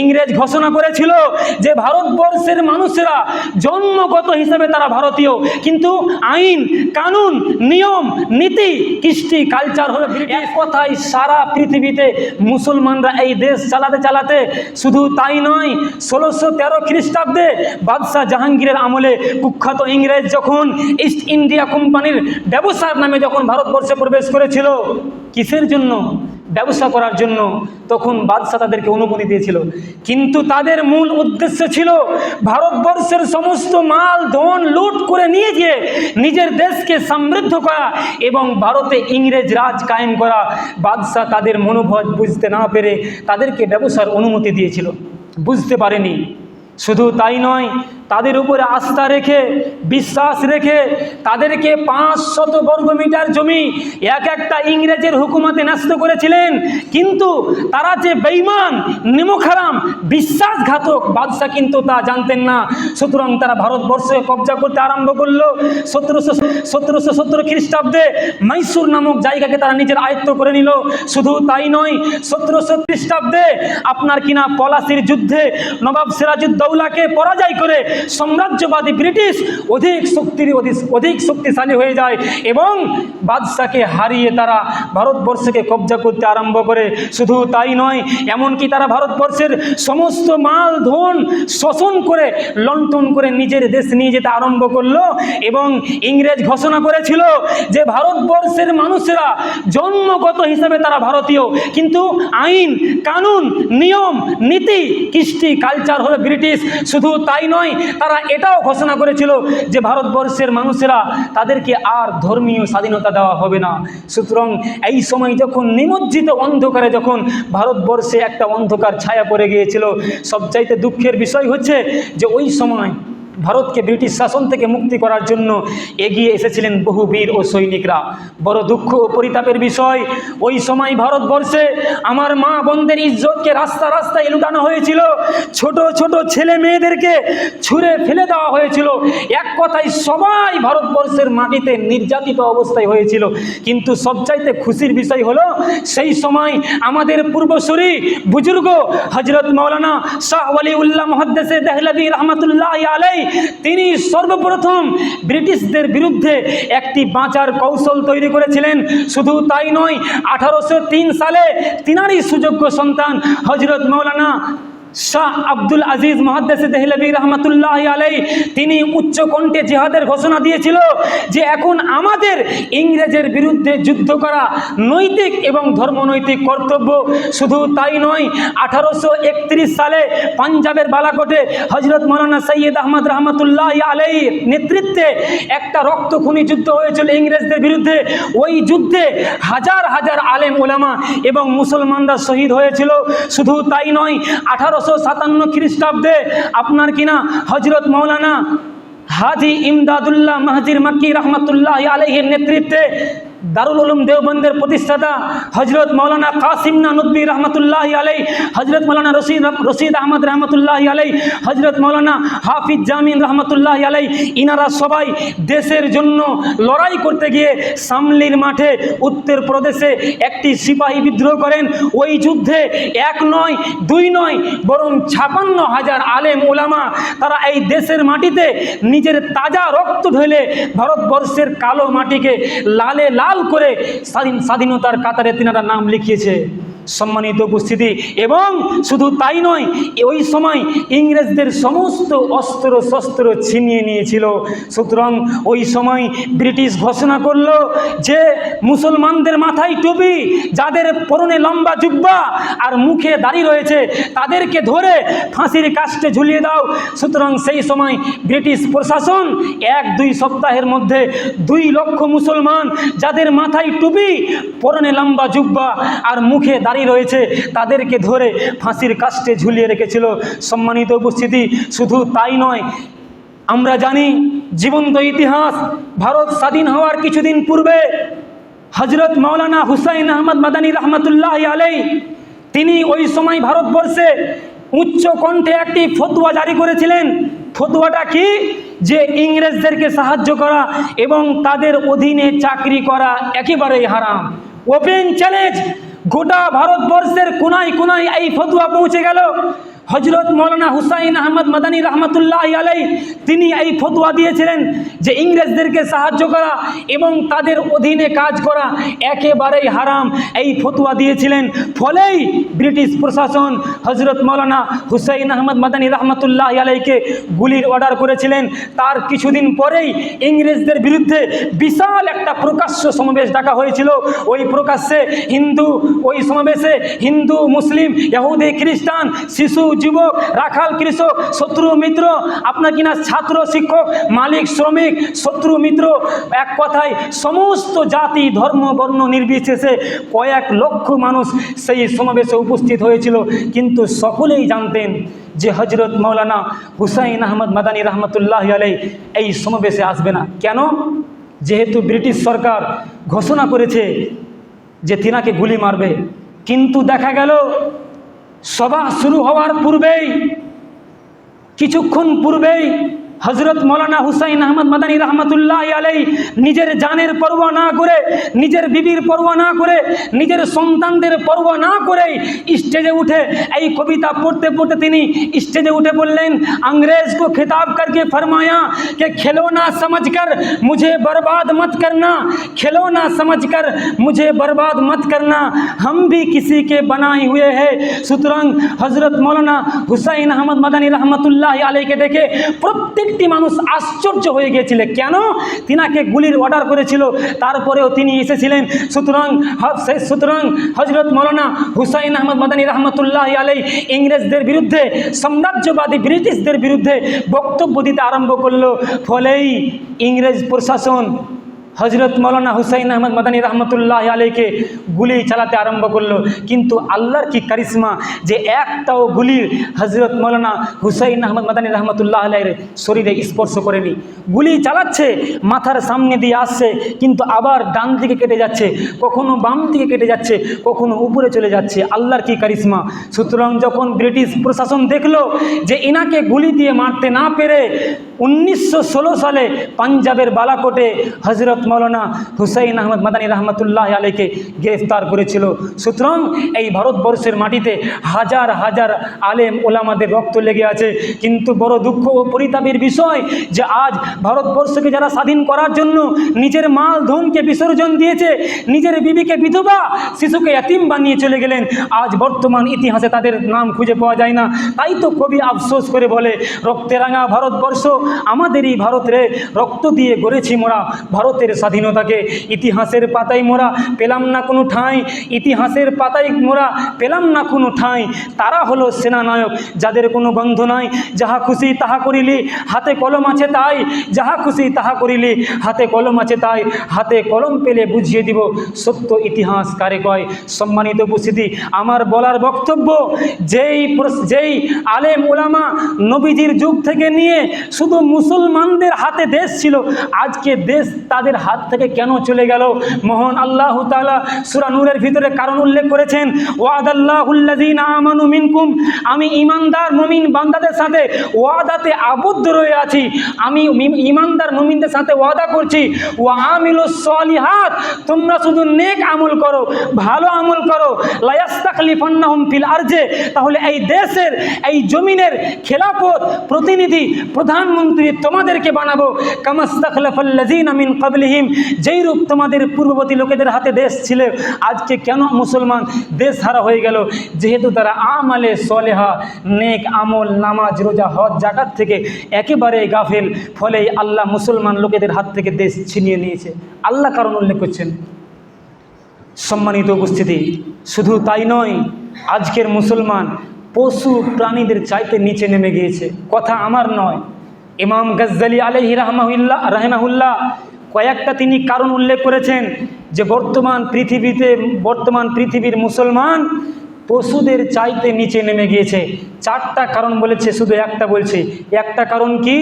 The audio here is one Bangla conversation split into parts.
ইংরেজ ঘোষণা করেছিল যে ভারতবর্ষের মানুষেরা জন্মগত হিসেবে তারা ভারতীয়। কিন্তু আইন, কানুন, নিয়ম, নীতি, কৃষ্টি, কালচার হলো এক কথায় সারা পৃথিবীতে মুসলমানরা এই দেশ চালাতে চালাতে শুধু তাই নয়, ষোলোশো তেরো খ্রিস্টাব্দে বাদশাহ জাহাঙ্গীরের আমলে কুখ্যাত ইংরেজ যখন ইস্ট ইন্ডিয়া কোম্পানির ব্যবসার নামে যখন ভারতবর্ষে প্রবেশ করেছিল, কিসের জন্য? ব্যবসা করার জন্য তখন বাদশাহ তাদেরকে অনুমতি দিয়েছিল। কিন্তু তাদের মূল উদ্দেশ্য ছিল ভারতবর্ষের সমস্ত মাল, ধন লুট করে নিয়ে গিয়ে নিজের দেশকে সমৃদ্ধ করা এবং ভারতে ইংরেজ রাজ কায়েম করা। বাদশাহ তাদের মনোভাব বুঝতে না পেরে তাদেরকে ব্যবসার অনুমতি দিয়েছিল। বুঝতে পারেনি। শুধু তাই নয় তাদের উপরে আস্থা রেখে, বিশ্বাস রেখে তাদেরকে পাঁচ শত বর্গমিটার জমি এক একটা ইংরেজের হুকুমতে ন্যস্ত করেছিলেন। কিন্তু তারা যে বেইমান নিমখারাম, বিশ্বাসঘাতক বাদশাহ কিন্তু তা জানতেন না। সুতরাং তারা ভারতবর্ষে কবজা করতে আরম্ভ করল। সতেরোশো সতেরোশো সতেরো খ্রিস্টাব্দে মাইসুর নামক জায়গাকে তারা নিজের আয়ত্ত করে নিল। শুধু তাই নয়, সতেরোশো খ্রিস্টাব্দে আপনার কিনা পলাশির যুদ্ধে নবাব সিরাজুদ্দৌলাকে পরাজয় করে সাম্রাজ্যবাদী ব্রিটিশ অধিক শক্তির অধিক শক্তিশালী হয়ে যায় এবং বাদশাকে হারিয়ে তারা ভারতবর্ষকে কবজা করতে আরম্ভ করে। শুধু তাই নয়, এমনকি তারা ভারতবর্ষের সমস্ত মাল, ধন শোষণ করে, লণ্ঠন করে নিজের দেশ নিয়ে যেতে আরম্ভ করল এবং ইংরেজ ঘোষণা করেছিল যে ভারতবর্ষের মানুষেরা জন্মগত হিসাবে তারা ভারতীয়। কিন্তু আইন, কানুন, নিয়ম, নীতি, কৃষ্টি, কালচার হলো ব্রিটিশ। শুধু তাই নয় তারা এটাও ঘোষণা করেছিল যে ভারতবর্ষের মানুষেরা তাদেরকে আর ধর্মীয় স্বাধীনতা দেওয়া হবে না। সুতরাং এই সময় যখন নিমজ্জিত অন্ধকারে যখন ভারতবর্ষে একটা অন্ধকার ছায়া পড়ে গিয়েছিল, সবচাইতে দুঃখের বিষয় হচ্ছে যে ওই সময় ভারতকে ব্রিটিশ শাসন থেকে মুক্তি করার জন্য এগিয়ে এসেছিলেন বহু বীর ও সৈনিকরা। বড় দুঃখ ও পরিতাপের বিষয়, ওই সময় ভারতবর্ষে আমার মা বোনদের ইজ্জতকে রাস্তা রাস্তায় লুটানো হয়েছিল। ছোট ছোট ছেলে মেয়েদেরকে ছুঁড়ে ফেলে দেওয়া হয়েছিল। এক কথায় সবাই ভারতবর্ষের মাটিতে নির্যাতিত অবস্থায় হয়েছিল। কিন্তু সবচাইতে খুশির বিষয় হলো, সেই সময় আমাদের পূর্বসূরি বুজুর্গ হজরত মৌলানা শাহ ওয়ালি উল্লাহ মহাদ্দেসে দেহলভি রহমতুল্লাহ আলাই তিনি সর্বপ্রথম ব্রিটিশদের বিরুদ্ধে একটি বাঁচার কৌশল তৈরি করেছিলেন। শুধু তাই নয়, আঠারোশো সালে তিনারই সুযোগ্য সন্তান হজরত মৌলানা শাহ আব্দুল আজিজ মহাদ্দেসে দেহলভি রহমতুল্লাহ আলাই তিনি উচ্চ কণ্ঠে জেহাদের ঘোষণা দিয়েছিল যে এখন আমাদের ইংরেজের বিরুদ্ধে যুদ্ধ করা নৈতিক এবং ধর্মনৈতিক কর্তব্য শুধু তাই নয়, আঠারোশো সালে পাঞ্জাবের বালাকোটে হজরত মৌলানা সৈয়দ আহমদ রহমতুল্লাহ আলাইর নেতৃত্বে একটা রক্তখুনি যুদ্ধ হয়েছিল ইংরেজদের বিরুদ্ধে। ওই যুদ্ধে হাজার হাজার আলেম ওলামা এবং মুসলমানরা শহীদ হয়েছিল। শুধু তাই নয় আঠারোশো সাতান্ন খ্রিস্টাব্দে আপনার কিনা হজরত মৌলানা হাজি ইমদাদুল্লাহ মাহাজির মাক্কি রহমতুল্লাহ আলহের নেতৃত্বে দারুল উলুম দেওবন্দের প্রতিষ্ঠাতা হজরত মৌলানা কাসিমনা নদী রহমতুল্লাহ আলাই হজরত মৌলানা রশিদ রশিদ আহমদ রহমতুল্লাহ আলাই হজরত মৌলানা হাফিজ জামিন রহমতুল্লাহ আলাই ইনারা সবাই দেশের জন্য লড়াই করতে গিয়ে সামলির মাঠে উত্তরপ্রদেশে একটি সিপাহী বিদ্রোহ করেন। ওই যুদ্ধে এক নয়, দুই নয়, বরং ছাপান্ন হাজার আলেম ওলামা তারা এই দেশের মাটিতে নিজের তাজা রক্ত ঢেলে ভারতবর্ষের কালো মাটিকে লালে লাল করে স্বাধীন, স্বাধীনতার কাতারে তিনারা নাম লিখিয়েছে। সম্মানিত উপস্থিতি। এবং শুধু তাই নয়, ওই সময় ইংরেজদের সমস্ত অস্ত্র, শস্ত্র ছিনিয়ে নিয়েছিল। সুতরাং ওই সময় ব্রিটিশ ঘোষণা করল যে মুসলমানদের মাথায় টুপি, যাদের পরনে লম্বা জুব্বা আর মুখে দাড়ি রয়েছে, তাদেরকে ধরে ফাঁসির কাস্টে ঝুলিয়ে দাও। সুতরাং সেই সময় ব্রিটিশ প্রশাসন এক দুই সপ্তাহের মধ্যে দুই লক্ষ মুসলমান, যাদের মাথায় টুপি, পরনে লম্বা জুব্বা আর মুখে দাড়ি রয়েছে, তাদেরকে ধরে ফাঁসির কাস্টে ঝুলিয়ে রেখেছিল। সম্মানিত উপস্থিতি, শুধু তাই নয়, আমরা জানি জীবন্ত ইতিহাস, ভারত স্বাধীন হওয়ার কিছুদিন পূর্বে হজরত মৌলানা হুসাইন আহমদ মাদানী রহমতুল্লাহ আলাই তিনি ওই সময় ভারতবর্ষে উচ্চ কণ্ঠে একটি ফতুয়া জারি করেছিলেন। ফতুয়াটা কি? যে ইংরেজদেরকে সাহায্য করা এবং তাদের অধীনে চাকরি করা একেবারেই হারাম। ওপেন চ্যালেঞ্জ গোটা ভারতবর্ষের কোনায় কোনায় এই ফতুয়া পৌঁছে গেল। হজরত মৌলানা হুসাইন আহমদ মাদানী রহমতুল্লাহ আলাই তিনি এই ফতোয়া দিয়েছিলেন যে ইংরেজদেরকে সাহায্য করা এবং তাদের অধীনে কাজ করা একেবারেই হারাম। এই ফতোয়া দিয়েছিলেন ফলেই ব্রিটিশ প্রশাসন হজরত মৌলানা হুসাইন আহমদ মাদানী রহমতুল্লাহ আলাইকে গুলির অর্ডার করেছিলেন। তার কিছুদিন পরেই ইংরেজদের বিরুদ্ধে বিশাল একটা প্রকাশ্য সমাবেশ ডাকা হয়েছিল। ওই প্রকাশ্যে হিন্দু, ওই সমাবেশে হিন্দু, মুসলিম, ইহুদি, খ্রিস্টান, শিশু যুবক, রাখাল কৃষক, শত্রু মিত্র, আপনার কিনা ছাত্র, শিক্ষক, মালিক, শ্রমিক, শত্রু মিত্র? এক কথায় সমস্ত জাতি, ধর্ম, বর্ণ নির্বিশেষে কয়েক লক্ষ মানুষ সেই সমাবেশে উপস্থিত হয়েছিল। কিন্তু সকলেই জানতেন যে হজরত মৌলানা হুসাইন আহমদ মাদানী রহমতুল্লাহ আলাই এই সমাবেশে আসবে না। কেন? যেহেতু ব্রিটিশ সরকার ঘোষণা করেছে যে তিনাকে গুলি মারবে। কিন্তু দেখা গেল সভা শুরু হওয়ার পূর্বেই কিছুক্ষণ পূর্বেই হজরত মৌলানা হুসাইন আহমদ মাদানী রহমতুল্লাহ আলাই নিজের জানের পরোয়া না করে নিজের বিবির পরোয়া না করে নিজের সন্তানদের পরোয়া না করেই স্টেজে উঠে এই কবিতা পড়তে পড়তে তিনি স্টেজে উঠে বললেন अंग्रेज को खिताब करके फरमाया कि खिलौना समझकर मुझे बर्बाद मत करना खिलौना समझकर मुझे बर्बाद मत करना हम भी किसी के बनाए हुए हैं সুতরাং হজরত মৌলানা হুসাইন আহমদ মাদানী রহমতুল্লাহ আলীকে দেখে প্রত্যেকটি মানুষ আশ্চর্য হয়ে গিয়েছিল। কেন? তিনাকে গুলির অর্ডার করেছিল। তারপরেও তিনি এসেছিলেন। সুতরাং সুতরাং হজরত মৌলানা হুসাইন আহমদ মাদানী রহমতুল্লাহ আলাই ইংরেজদের বিরুদ্ধে, সাম্রাজ্যবাদী ব্রিটিশদের বিরুদ্ধে বক্তব্য দিতে আরম্ভ করল। ফলেই ইংরেজ প্রশাসন হজরত মৌলানা হুসাইন আহমদ মাদানী রহমতুল্লাহ আলীকে গুলি চালাতে আরম্ভ করল। কিন্তু আল্লাহর কি কারিশ্মা যে একটাও গুলি হজরত মৌলানা হুসাইন আহমদ মাদানী রহমতুল্লাহ আলাইয়ের শরীরে স্পর্শ করেনি। গুলি চালাচ্ছে, মাথার সামনে দিয়ে আসছে, কিন্তু আবার ডান দিকে কেটে যাচ্ছে, কখনো বাম দিকে কেটে যাচ্ছে, কখনো উপরে চলে যাচ্ছে। আল্লাহর কি কারিশ্মা? সুতরাং যখন ব্রিটিশ প্রশাসন দেখল যে ইনাকে গুলি দিয়ে মারতে না পেরে উনিশশো ষোলো সালে পাঞ্জাবের বালাকোটে হজরত মৌলানা হুসাইন আহমদ মাদানী রহমতুল্লাহ আলীকে গ্রেফতার করেছিল। সুতরাং এই ভারতবর্ষের মাটিতে হাজার হাজার আলেম ওলামাদের রক্ত লেগে আছে। কিন্তু বড় দুঃখ ও পরিতাপের বিষয় যে আজ ভারতবর্ষকে যারা স্বাধীন করার জন্য নিজের মাল ধনকে বিসর্জন দিয়েছে, নিজের বিবিকে বিধবা শিশুকে এতিম বানিয়ে চলে গেলেন। আজ বর্তমান ইতিহাসে তাদের নাম খুঁজে পাওয়া যায় না। তাই তো কবি আফসোস করে বলে, রক্তে রাঙা ভারতবর্ষ, আমাদেরই ভারতরে রক্ত দিয়ে গড়েছি মোরা। ভারতের স্বাধীনতাকে ইতিহাসের পাতায় মোরা পেলাম না কোনো ঠাঁই, ইতিহাসের পাতায় মোরা পেলাম না কোনো ঠাঁই। তারা হলো সেনানায়ক, যাদের কোনো গন্ধ নাই, যাহা খুশি তাহা করিলি, হাতে কলম আছে তাই, যাহা খুশি তাহা করিলি, হাতে কলম আছে তাই, হাতে কলম পেলে বুঝিয়ে দিব, সত্য ইতিহাস কারে কয়? সম্মানিত উপস্থিতি, আমার বলার বক্তব্য, যেই যেই আলেম ওলামা নবীজির যুগ থেকে নিয়ে শুধু মুসলমানদের হাতে দেশ ছিল, আজকে দেশ তাদের হাত থেকে কেন চলে গেল? মোহন আল্লাহ তাআলা সূরা নূরের ভিতরে কারণ উল্লেখ করেছেন, ওয়াদাল্লাহুল্লাযীনা আমানু মিনকুম, আমি ইমানদার মুমিন বান্দাদের সাথে ওয়াদাতে আবদ্ধ রয়ে আছি, আমি ইমানদার মুমিনদের সাথে ওয়াদা করছি, ওয়া আমিলুস সলিহাত, তোমরা শুধু নেক আমল করো, ভালো আমল করো লায়াস্তাকলিফান্নাহুম ফিল আরজে, তাহলে এই দেশের, এই জমিনের খেলাফত প্রতিনিধি প্রধানমন্ত্রী তোমাদেরকে বানাবো, কামাস্তাখলাফাল্লাযীনা মিন ক্বাবলিহিম যেই রূপ তোমাদের পূর্ববর্তী লোকেদের হাতে দেশ ছিল, আজকে কেন মুসলমান দেশ হারা হয়ে গেল? যেহেতু তারা আমালে সলেহা, নেক আমল, নামাজ, রোজা, হজ জাকাত থেকে একেবারে গাফেল ফলে আল্লাহ মুসলমান লোকেদের হাত থেকে দেশ ছিনিয়ে নিয়েছে। আল্লাহ কারণ উল্লেখ করছেন। সম্মানিত উপস্থিতি, শুধু তাই নয়, আজকের মুসলমান পশু প্রাণীদের চাইতে নিচে নেমে গিয়েছে। কথা আমার নয়। ইমাম গজ্জালি আলহি রহমাহুল্লাহ রহমাহুল্লাহ কয়েকটা তিনি কারণ উল্লেখ করেছেন যে বর্তমান পৃথিবীতে, বর্তমান পৃথিবীর মুসলমান পশুদের চাইতে নিচে নেমে গিয়েছে। চারটা কারণ বলেছে, শুধু একটা বলছে। একটা কারণ কি?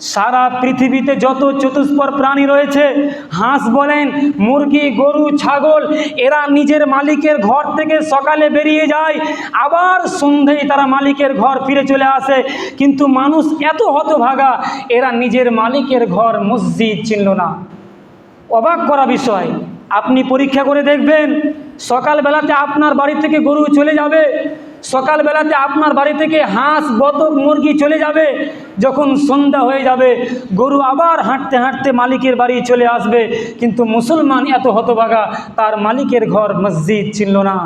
সারা পৃথিবীতে যত চতুষ্পর প্রাণী রয়েছে, হাঁস বলেন, মুরগি, গরু, ছাগল, এরা নিজের মালিকের ঘর থেকে সকালে বেরিয়ে যায়, আবার সন্ধ্যেই তারা মালিকের ঘর ফিরে চলে আসে। কিন্তু মানুষ এত হতভাগা, এরা নিজের মালিকের ঘর মসজিদ চিনল না। অবাক করা বিষয়, আপনি পরীক্ষা করে দেখবেন, সকালবেলাতে আপনার বাড়ি থেকে গরু চলে যাবে সকালবেলাতে আপনার বাড়ি থেকে হাঁস, বতক, মুরগি চলে যাবে, যখন সন্ধ্যা হয়ে যাবে, গরু আবার হাঁটতে হাঁটতে মালিকের বাড়ি চলে আসবে। কিন্তু মুসলমান এত হতভাগা, তার মালিকের ঘর মসজিদ ছিল না